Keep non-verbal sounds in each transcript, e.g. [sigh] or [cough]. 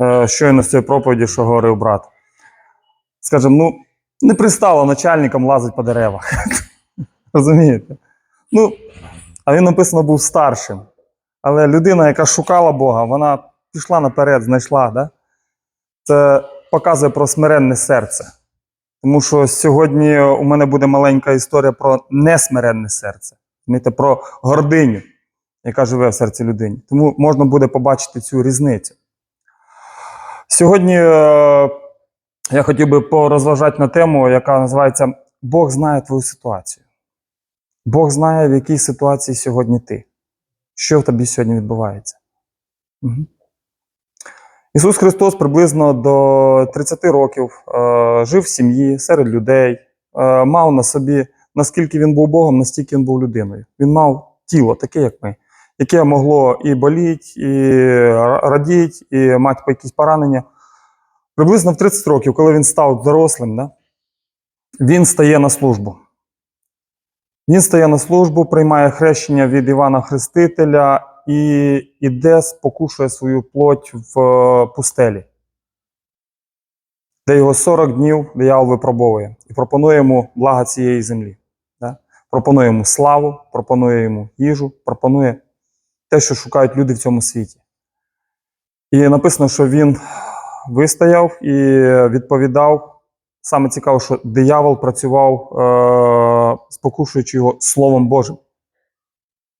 е, щойно з цієї проповіді, що говорив брат. Скажем, ну, не пристало начальникам лазити по деревах. [laughs] Розумієте? Ну, а він написано був старшим. Але людина, яка шукала Бога, вона пішла наперед, знайшла. Да? Це показує про смиренне серце. Тому що сьогодні у мене буде маленька історія про несмиренне серце. Про гординю, яка живе в серці людини. Тому можна буде побачити цю різницю. Сьогодні е, я хотів би порозважати на тему, яка називається Бог знає твою ситуацію. Бог знає, в якій ситуації сьогодні ти. Що в тобі сьогодні відбувається. Угу. Ісус Христос приблизно до 30 років е, жив в сім'ї серед людей, е, мав на собі, наскільки він був Богом, настільки він був людиною. Він мав тіло, таке, як ми, яке могло і боліть, і радіть, і мати якісь поранення. Приблизно в 30 років, коли він став дорослим, да, він стає на службу. Він стає на службу, приймає хрещення від Івана Хрестителя і іде, спокушує свою плоть в е, пустелі, де його 40 днів диявол випробовує і пропонує йому блага цієї землі. Да? Пропонує йому славу, пропонує йому їжу, пропонує те, що шукають люди в цьому світі. І написано, що він вистояв і відповідав. Саме цікаво, що диявол працював, е- спокушуючи його Словом Божим.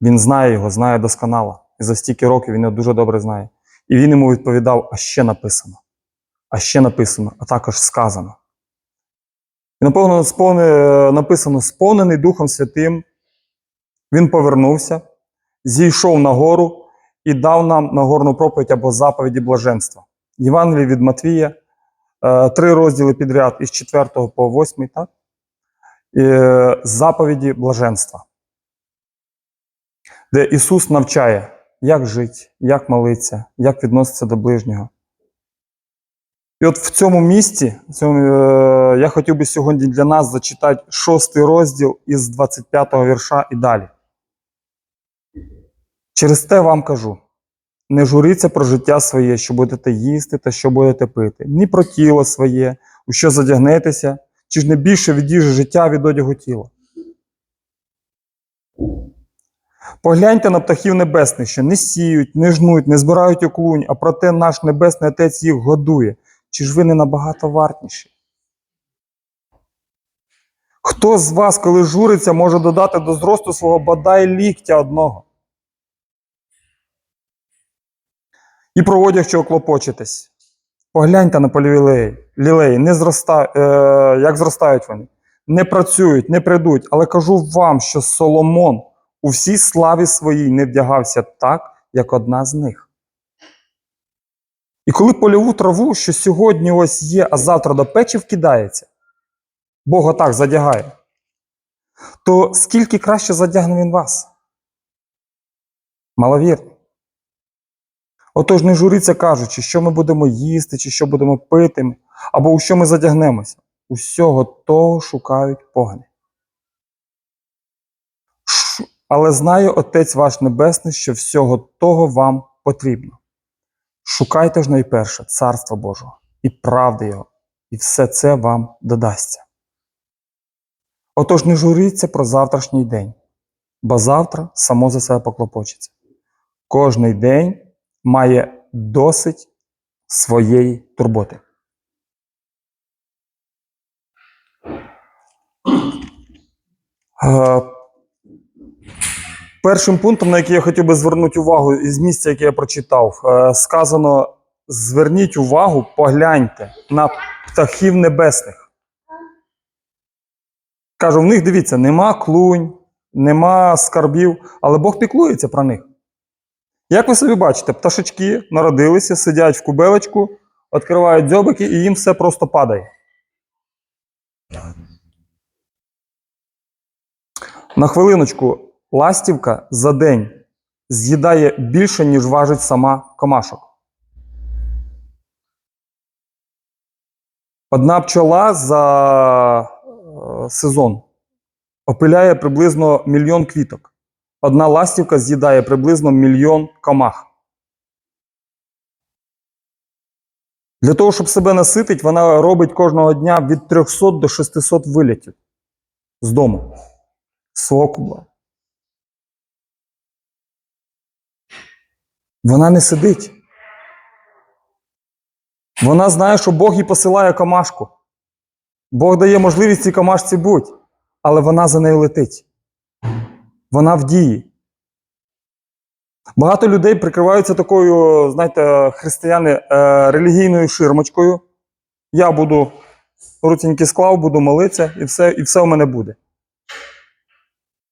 Він знає його, знає досконало. І за стільки років він його дуже добре знає. І він йому відповідав: а ще написано, а ще написано, а також сказано. І наповнено сповне, написано: сповнений Духом Святим, він повернувся, зійшов на гору і дав нам нагорну проповідь або заповіді блаженства. Євангелії від Матвія, е, три розділи підряд із 4 по 8, так? І, е, заповіді блаженства де Ісус навчає, як жити, як молитися, як відноситися до ближнього. І от в цьому місці в цьому, е, я хотів би сьогодні для нас зачитати шостий розділ із 25 вірша і далі. Через те вам кажу: не журіться про життя своє, що будете їсти та що будете пити, ні про тіло своє, у що задягнетеся, чи ж не більше від їжі життя від одягу тіла. Погляньте на птахів небесних, що не сіють, не жнуть, не збирають оклунь, а проте наш Небесний Отець їх годує. Чи ж ви не набагато вартніші? Хто з вас, коли журиться, може додати до зросту свого бодай ліктя одного? І про одяг, що оклопочитесь. Погляньте на полі лілеї, не зроста, е, як зростають вони, не працюють, не прийдуть, але кажу вам, що Соломон у всій славі своїй не вдягався так, як одна з них. І коли польову траву, що сьогодні ось є, а завтра до печі вкидається, Бог отак задягає, то скільки краще задягне він вас? Маловірно. Отож, не журиться, кажучи, що ми будемо їсти, чи що будемо пити, або у що ми задягнемося. Усього того шукають погани. Але знає Отець ваш Небесний, що всього того вам потрібно. Шукайте ж найперше Царства Божого і правди Його, і все це вам додасться. Отож, не журіться про завтрашній день, бо завтра само за себе поклопочеться. Кожний день має досить своєї турботи. Е, Першим пунктом, на який я хотів би звернути увагу із місця, яке я прочитав, е, сказано: зверніть увагу, погляньте на птахів небесних. Кажу, в них дивіться, нема клунь, нема скарбів, але Бог піклується про них. Як ви собі бачите, пташечки народилися, сидять в кубелечку, відкривають дзьобики і їм все просто падає. На хвилиночку. Ластівка за день з'їдає більше, ніж важить сама комашок. Одна пчола за е, сезон опиляє приблизно мільйон квіток. Одна ластівка з'їдає приблизно мільйон комах. Для того, щоб себе наситити, вона робить кожного дня від 300 до 600 вилітів з дому, з. Вона не сидить. Вона знає, що Бог їй посилає камашку. Бог дає можливість цій камашці бути, але вона за нею летить. Вона в дії. Багато людей прикриваються такою, знаєте, християни е, релігійною ширмочкою. Я буду руціньки склав, буду молитися, і все, і все у мене буде.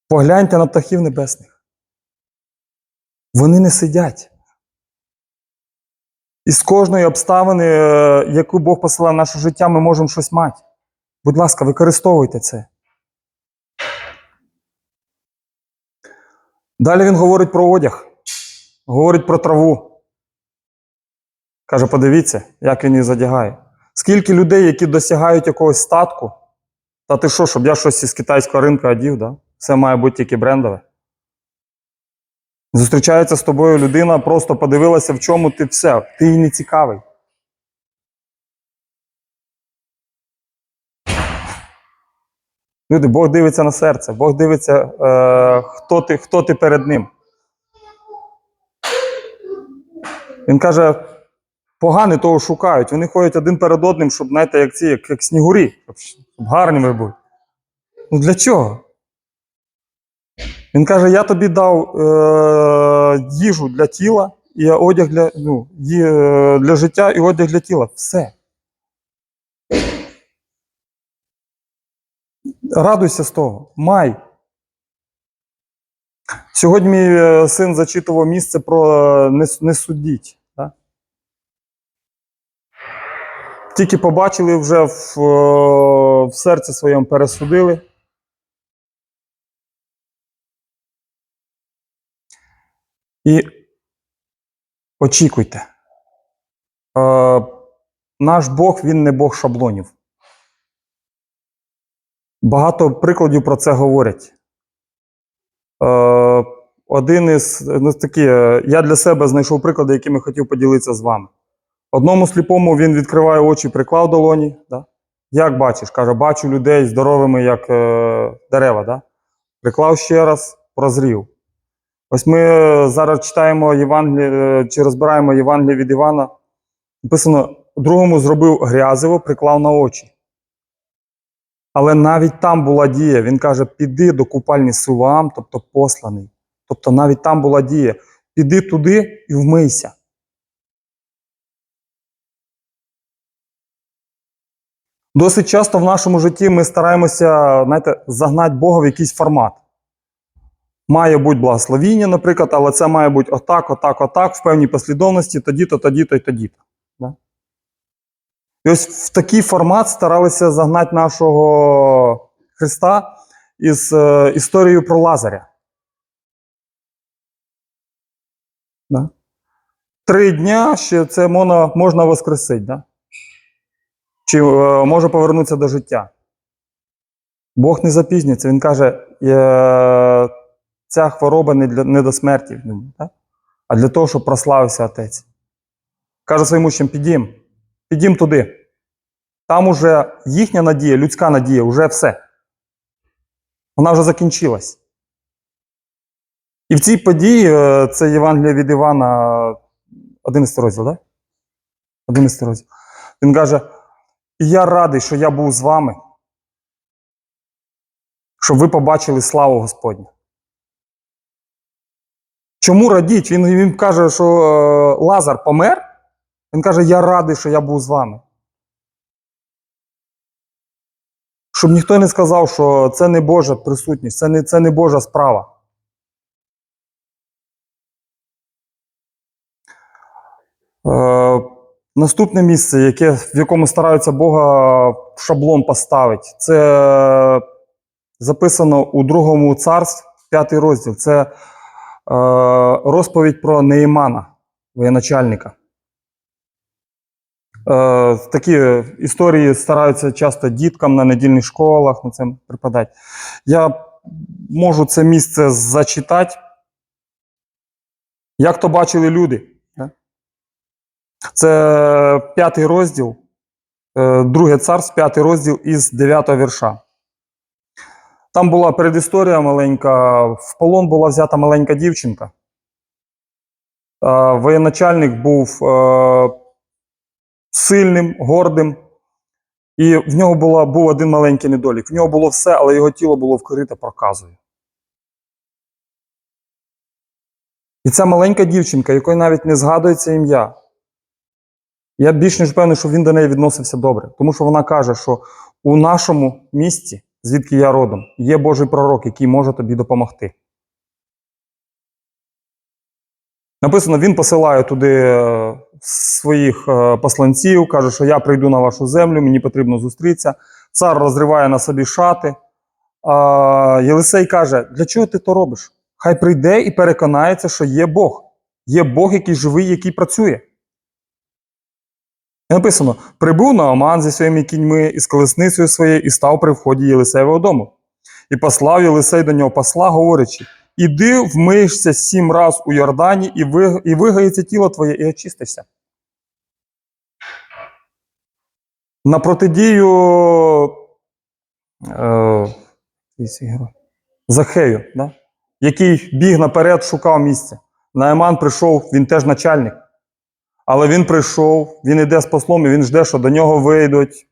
Погляньте на птахів небесних. Вони не сидять. І з кожної обставини, е, яку Бог посилає в наше життя, ми можемо щось мати. Будь ласка, використовуйте це. Далі він говорить про одяг, говорить про траву. Каже, подивіться, як він її задягає. Скільки людей, які досягають якогось статку, та ти що, щоб я щось із китайського ринку одів, да? все має бути тільки брендове. Зустрічається з тобою людина, просто подивилася, в чому ти все, ти їй не цікавий. Люди, Бог дивиться на серце, Бог дивиться, е, хто, ти, хто ти перед ним. Він каже, погани того шукають. Вони ходять один перед одним, щоб, знаєте, як ці, як, як снігурі, щоб гарними бути. Ну для чого? Він каже: я тобі дав е, їжу для тіла, і одяг для, ну, е, для життя і одяг для тіла. Все. Радуйся з того, май. Сьогодні мій е, син зачитував місце про е, не, не судіть. Да? Тільки побачили вже в, е, в серці своєму пересудили. І очікуйте. Наш Бог, він не Бог шаблонів. Багато прикладів про це говорять. Е, один із ну, такі, е, я для себе знайшов приклади, якими хотів поділитися з вами. Одному сліпому він відкриває очі, приклав долоні. Да? Як бачиш? Каже, бачу людей здоровими, як е, дерева. Да? Приклав ще раз, прозрів. Ось ми е, зараз читаємо Євангеліє, е, чи розбираємо Євангеліє від Івана. Написано, другому зробив грязиво, приклав на очі. Але навіть там була дія. Він каже: піди до купальні Силуам, тобто посланий. Тобто навіть там була дія. Піди туди і вмийся. Досить часто в нашому житті ми стараємося знаєте, загнати Бога в якийсь формат. Має бути благословіння, наприклад, але це має бути отак, отак, отак, в певній послідовності, тоді-то, тоді-то і тоді-то. І ось в такий формат старалися загнати нашого Христа із е, історією про Лазаря. Да? Три дня ще це можна, можна воскресити. Да? Чи е, може повернутися до життя. Бог не запізнюється. Він каже, е, ця хвороба не, для, не до смерті, да? а для того, щоб прославився отець. Каже своїм учням, підім, підім туди. Там уже їхня надія, людська надія, вже все. Вона вже закінчилась. І в цій події, е, це Євангелія від Івана, 11 розділ? Да? 11 розділ. Він каже: я радий, що я був з вами, щоб ви побачили славу Господню. Чому радіть? Він, він каже, що е, Лазар помер. Він каже: Я радий, що я був з вами. Щоб ніхто не сказав, що це не Божа присутність, це не, це не Божа справа. Е, наступне місце, яке, в якому стараються Бога шаблон поставити, це записано у другому царстві, п'ятий розділ. Це е, розповідь про Неїмана, воєначальника. Е, такі історії стараються часто діткам на недільних школах на це припадати. Я можу це місце зачитати. Як то бачили люди? Це п'ятий розділ, е, друге царств, п'ятий розділ із дев'ятого вірша. Там була передісторія маленька, в полон була взята маленька дівчинка. Е, Воєначальник був сильним, гордим, і в нього була, був один маленький недолік. В нього було все, але його тіло було вкрите проказою. І ця маленька дівчинка, якої навіть не згадується ім'я, я більш ніж певний, що він до неї відносився добре. Тому що вона каже, що у нашому місті, звідки я родом, є Божий пророк, який може тобі допомогти. Написано, він посилає туди е, своїх е, посланців, каже, що я прийду на вашу землю, мені потрібно зустрітися. Цар розриває на собі шати. А Єлисей каже: для чого ти то робиш? Хай прийде і переконається, що є Бог. Є Бог, який живий, який працює. І написано: прибув Нааман зі своїми кіньми і з колесницею своєю і став при вході Єлисеєвого дому. І послав Єлисей до нього посла, говорячи: Іди вмиєшся сім раз у Йордані, і, ви, і вигається тіло твоє, і очистишся. На протидію е? Захею, да? який біг наперед, шукав місце. Нааман прийшов, він теж начальник. Але він прийшов, він йде з послом, і він жде, що до нього вийдуть.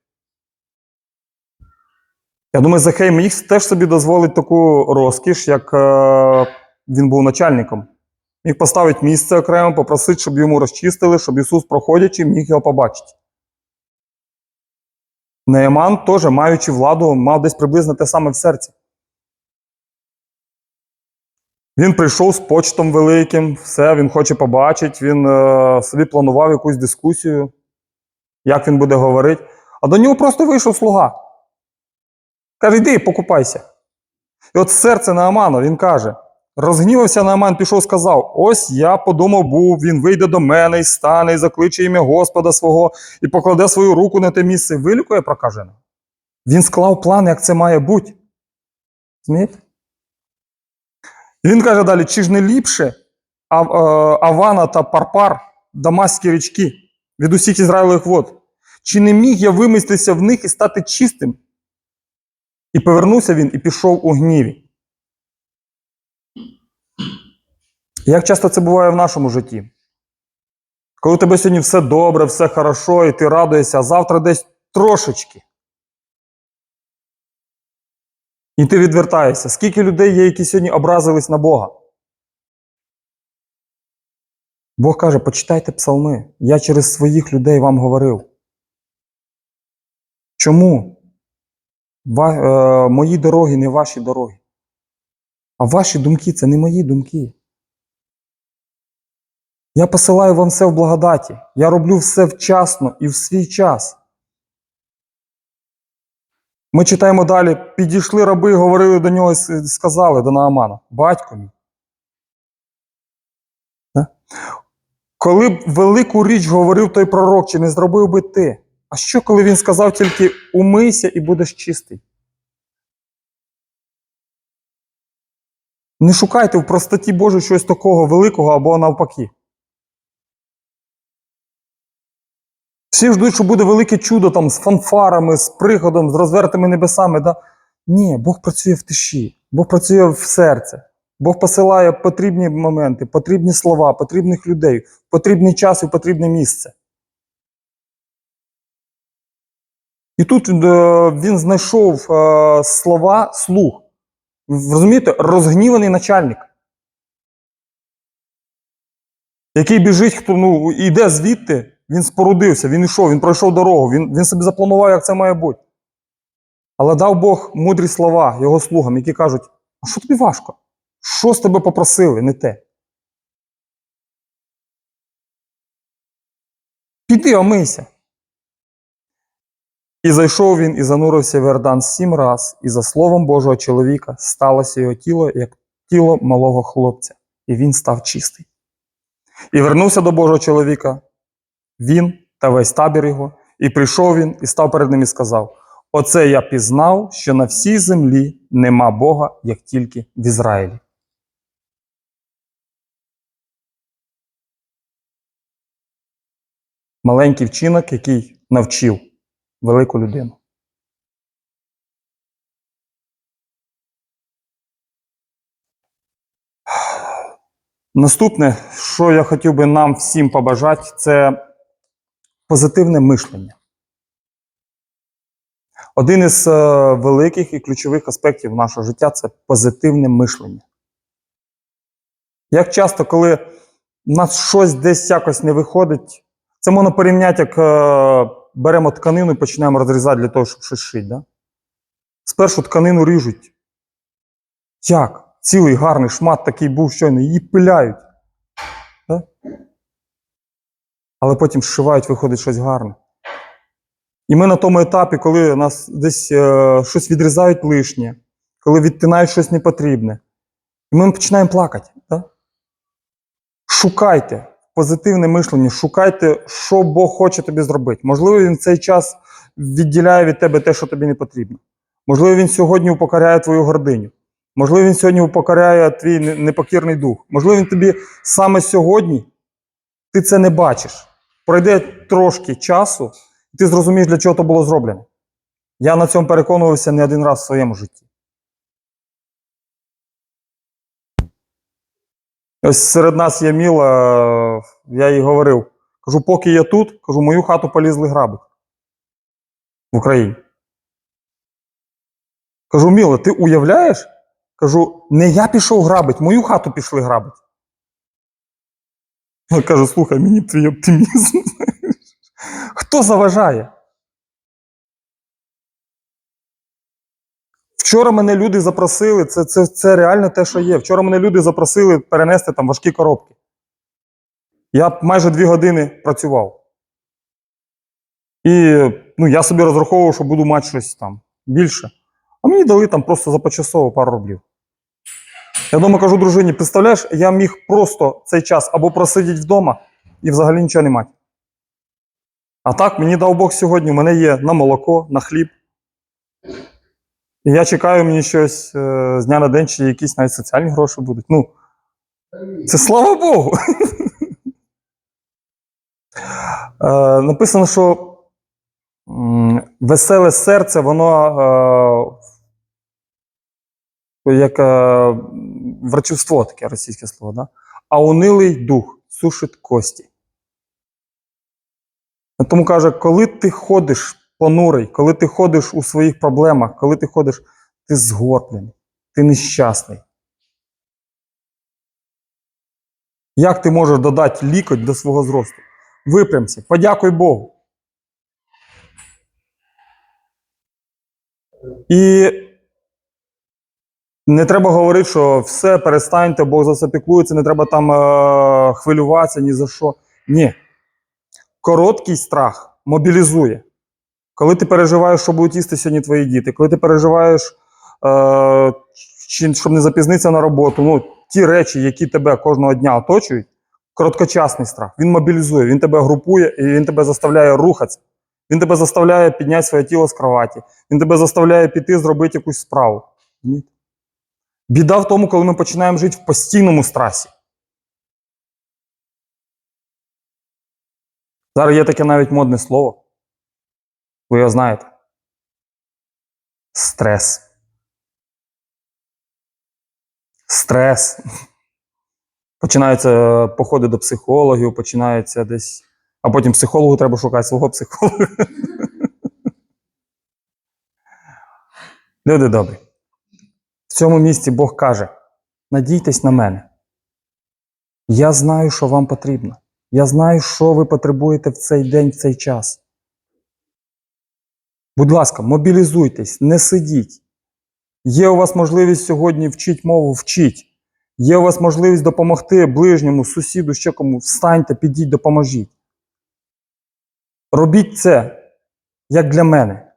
Я думаю, Захей міг теж собі дозволити таку розкіш, як е, він був начальником. Міг поставити місце окремо, попросити, щоб йому розчистили, щоб Ісус, проходячи, міг його побачити. Нееман теж, маючи владу, мав десь приблизно те саме в серці. Він прийшов з почтом великим, все, він хоче побачити, він е, собі планував якусь дискусію, як він буде говорити. А до нього просто вийшов слуга. Каже, йди, покупайся. І от серце Наамана, він каже: розгнівався Нааман, пішов, сказав: Ось я подумав був, він вийде до мене і стане, і закличе ім'я Господа свого, і покладе свою руку на те місце, вилікує прокаженого. Він склав план, як це має бути. Змієте? І він каже далі: чи ж не ліпше е, Авана та Парпар, Дамаські річки від усіх Ізраїлевих вод? Чи не міг я виміститися в них і стати чистим? І повернувся він і пішов у гніві. Як часто це буває в нашому житті? Коли у тебе сьогодні все добре, все хорошо, і ти радуєшся, а завтра десь трошечки. І ти відвертаєшся. Скільки людей є, які сьогодні образились на Бога? Бог каже: почитайте псалми. Я через своїх людей вам говорив. Чому? Е, мої дороги не ваші дороги. А ваші думки це не мої думки. Я посилаю вам все в благодаті. Я роблю все вчасно і в свій час. Ми читаємо далі: підійшли раби, говорили до нього і сказали до Наамана, батько мій. Коли б велику річ говорив той пророк, чи не зробив би ти? А що, коли він сказав тільки умийся і будеш чистий? Не шукайте в простоті Божій щось такого великого або навпаки. Всі ждуть, що буде велике чудо там з фанфарами, з приходом, з розвертими небесами. Да? Ні, Бог працює в тиші, Бог працює в серце. Бог посилає потрібні моменти, потрібні слова, потрібних людей, потрібний час і потрібне місце. І тут е, він знайшов е, слова слух. Розумієте, розгніваний начальник, який біжить, хто ну, йде звідти, він спорудився, він йшов, він пройшов дорогу, він, він собі запланував, як це має бути. Але дав Бог мудрі слова його слугам, які кажуть: а що тобі важко? Що з тебе попросили, не те? Піди, омийся. І зайшов він і занурився в Йордан сім раз, і за словом Божого чоловіка сталося його тіло, як тіло малого хлопця, і він став чистий. І вернувся до Божого чоловіка, він та весь табір його, і прийшов він, і став перед ним і сказав: Оце я пізнав, що на всій землі нема Бога, як тільки в Ізраїлі. Маленький вчинок, який навчив велику людину. Наступне, що я хотів би нам всім побажати, це позитивне мишлення. Один із е, великих і ключових аспектів нашого життя це позитивне мишлення. Як часто, коли в нас щось десь якось не виходить, це можна порівняти, як е, беремо тканину і починаємо розрізати для того, щоб щось шити. Да? Спершу тканину ріжуть. Як? Цілий гарний шмат такий був щойно, її пиляють. Да? Але потім зшивають, виходить щось гарне. І ми на тому етапі, коли нас десь е, щось відрізають лишнє, коли відтинають щось непотрібне, і ми починаємо плакати. Да? Шукайте позитивне мишлення, шукайте, що Бог хоче тобі зробити. Можливо, він цей час відділяє від тебе те, що тобі не потрібно. Можливо, він сьогодні упокоряє твою гординю. Можливо, він сьогодні упокоряє твій непокірний дух. Можливо, він тобі саме сьогодні ти це не бачиш. Пройде трошки часу, і ти зрозумієш, для чого то було зроблено. Я на цьому переконувався не один раз в своєму житті. Ось серед нас є Міла, я їй говорив. Кажу, поки я тут, кажу, мою хату полізли грабити в Україні. Кажу, Міла, ти уявляєш? Кажу, не я пішов грабити, мою хату пішли грабити. Вона каже, слухай, мені твій оптимізм. Хто заважає? Вчора мене люди запросили, це, це, це реально те, що є. Вчора мене люди запросили перенести там важкі коробки. Я майже дві години працював. І ну, я собі розраховував, що буду мати щось там більше. А мені дали там просто за почасово пару рублів. Я дома кажу дружині: представляєш, я міг просто цей час або просидіти вдома і взагалі нічого не мати. А так, мені дав Бог сьогодні, у мене є на молоко, на хліб. І я чекаю, мені щось е, з дня на день, чи якісь навіть соціальні гроші будуть. Ну, це слава Богу. [laughs] Е, написано, що веселе серце, воно е, як е, врачівство таке російське слово, да? а унилий дух сушить кості. Тому каже, коли ти ходиш понурий, коли ти ходиш у своїх проблемах, коли ти ходиш, ти згорблений, ти нещасний. Як ти можеш додати лікоть до свого зросту? Випрямся, подякуй Богу. І не треба говорити, що все, перестаньте, Бог за це піклується, не треба там е- хвилюватися ні за що. Ні. Короткий страх мобілізує. Коли ти переживаєш, що будуть їсти сьогодні твої діти, коли ти переживаєш, е- щоб не запізнитися на роботу, ну, ті речі, які тебе кожного дня оточують, короткочасний страх. Він мобілізує, він тебе групує і він тебе заставляє рухатися. Він тебе заставляє підняти своє тіло з кроваті. Він тебе заставляє піти зробити якусь справу. Біда в тому, коли ми починаємо жити в постійному страсі. Зараз є таке навіть модне слово. Ви його знаєте. Стрес. Стрес. Починаються е, походи до психологів, починаються десь. А потім психологу треба шукати свого психолога. [laughs] Люди добрі. В цьому місці Бог каже: надійтесь на мене. Я знаю, що вам потрібно. Я знаю, що ви потребуєте в цей день, в цей час. Будь ласка, мобілізуйтесь, не сидіть. Є у вас можливість сьогодні вчити мову, вчіть. Є у вас можливість допомогти ближньому, сусіду, ще кому. Встаньте, підіть, допоможіть. Робіть це, як для мене.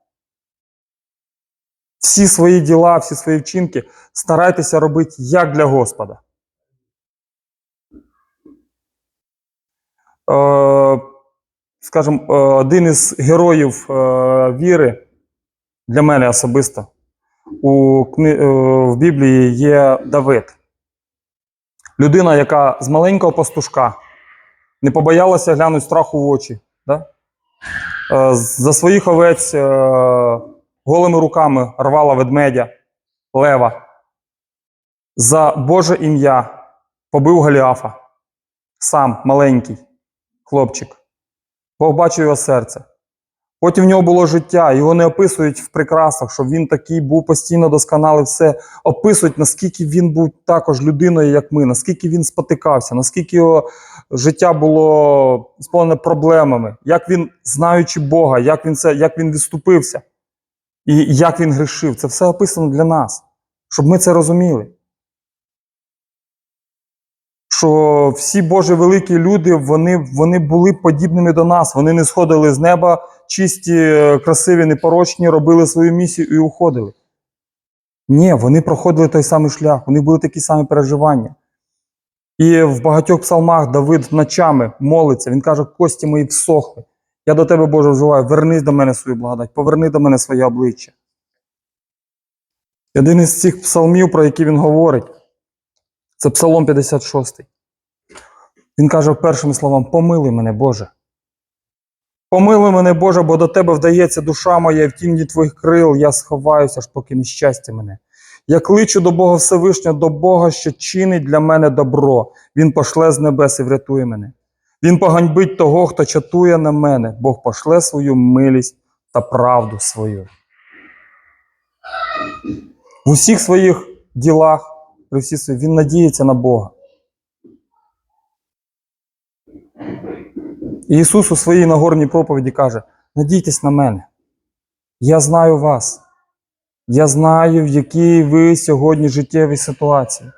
Всі свої діла, всі свої вчинки старайтеся робити як для Господа. Е, скажімо, е, один із героїв е, віри для мене особисто у, е, в Біблії є Давид. Людина, яка з маленького пастушка не побоялася глянути страху в очі, Да? За своїх овець голими руками рвала ведмедя, лева. За Боже ім'я побив Голіафа. Сам маленький хлопчик. Бог бачив його серце. Потім в нього було життя, його не описують в прикрасах, що він такий був постійно досконалий, все описують, наскільки він був також людиною, як ми, наскільки він спотикався, наскільки його життя було сповнене проблемами, як він, знаючи Бога, як він це, як він відступився і як він грішив. Це все описано для нас, щоб ми це розуміли. Що всі Божі великі люди, вони, вони були подібними до нас. Вони не сходили з неба, чисті, е, красиві, непорочні, робили свою місію і уходили. Ні, вони проходили той самий шлях, них були такі самі переживання. І в багатьох псалмах Давид ночами молиться, він каже: кості мої всохли. Я до тебе, Боже, вживаю, вернись до мене свою благодать, поверни до мене своє обличчя. Один із цих псалмів, про які він говорить, це Псалом 56. Він каже першими словами: Помилуй мене, Боже. Помилуй мене, Боже, бо до тебе вдається душа моя, в тіні твоїх крил я сховаюся, аж поки нещастя мене. Я кличу до Бога Всевишнього, до Бога, що чинить для мене добро. Він пошле з небес і врятує мене. Він поганьбить того, хто чатує на мене. Бог пошле свою милість та правду свою. В усіх своїх ділах, при всіх своїх, він надіється на Бога. І Ісус у своїй Нагорній проповіді каже: надійтесь на мене. Я знаю вас. Я знаю, в якій ви сьогодні життєвій ситуації.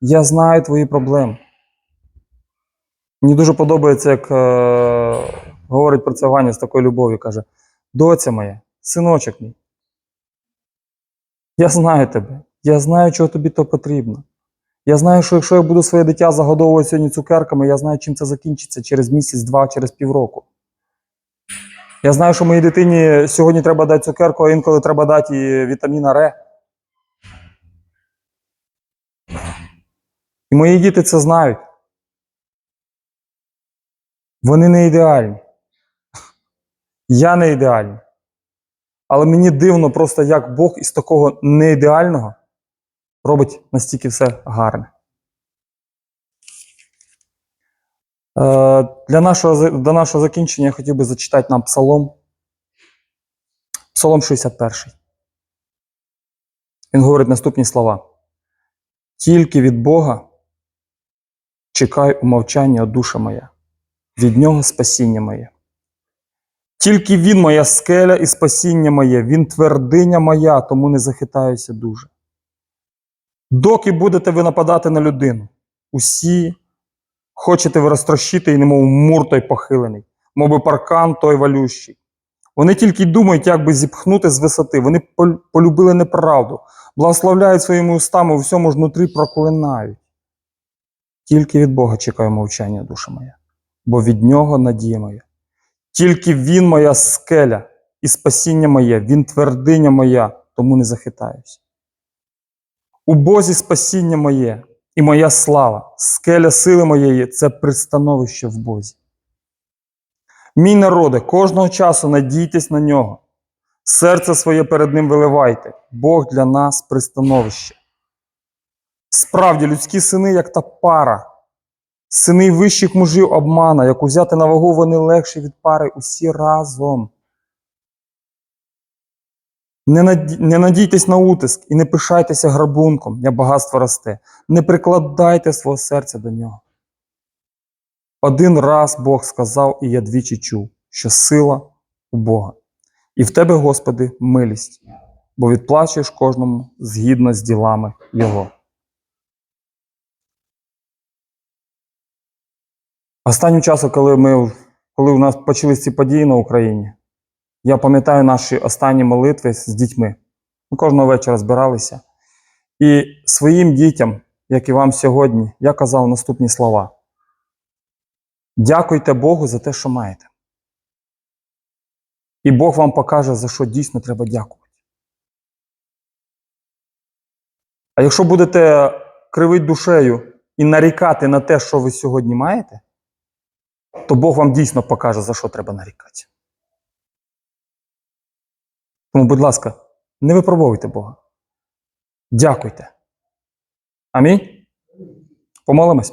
Я знаю твої проблеми. Мені дуже подобається, як е, говорить про це Ваня з такою любов'ю. Каже: Доця моя, синочок мій. Я знаю тебе. Я знаю, чого тобі то потрібно. Я знаю, що якщо я буду своє дитя загодовувати сьогодні цукерками, я знаю, чим це закінчиться через місяць, два, через півроку. Я знаю, що моїй дитині сьогодні треба дати цукерку, а інколи треба дати їй вітаміна Р. І мої діти це знають. Вони не ідеальні. Я не ідеальний. Але мені дивно просто, як Бог із такого неідеального робить настільки все гарне. Е, Для нашого, до нашого закінчення я хотів би зачитати нам псалом. Псалом 61. Він говорить наступні слова. Тільки від Бога чекай мовчанні, душа моя, від нього спасіння моє. Тільки він моя скеля і спасіння моє, він твердиня моя, тому не захитаюся дуже. Доки будете ви нападати на людину, усі хочете ви розтрощити і немов мур той похилений, мов би паркан той валющий. Вони тільки думають, як би зіпхнути з висоти. Вони полюбили неправду, благословляють своїми устами, у всьому ж внутрі проклинають. Тільки від Бога чекаю мовчання, душа моя, бо від нього надія моя. Тільки Він моя скеля і спасіння моє, Він твердиня моя, тому не захитаюсь. У Бозі спасіння моє і моя слава, скеля сили моєї це пристановище в Бозі. Мій народе, кожного часу надійтесь на нього, серце своє перед ним виливайте, Бог для нас пристановище. Справді, людські сини, як та пара, сини вищих мужів обмана, як узяти на вагу, вони легші від пари усі разом. Не, наді... не надійтесь на утиск і не пишайтеся грабунком, як багатство росте. Не прикладайте свого серця до нього. Один раз Бог сказав, і я двічі чув, що сила у Бога. І в тебе, Господи, милість, бо відплачуєш кожному згідно з ділами Його. Останнім часом, коли, ми, коли у нас почались ці події на Україні, я пам'ятаю наші останні молитви з дітьми. Ми кожного вечора збиралися. І своїм дітям, як і вам сьогодні, я казав наступні слова. Дякуйте Богу за те, що маєте. І Бог вам покаже, за що дійсно треба дякувати. А якщо будете кривити душею і нарікати на те, що ви сьогодні маєте, то Бог вам дійсно покаже, за що треба нарікати. Тому, будь ласка, не випробовуйте Бога. Дякуйте. Амінь. Помолимось.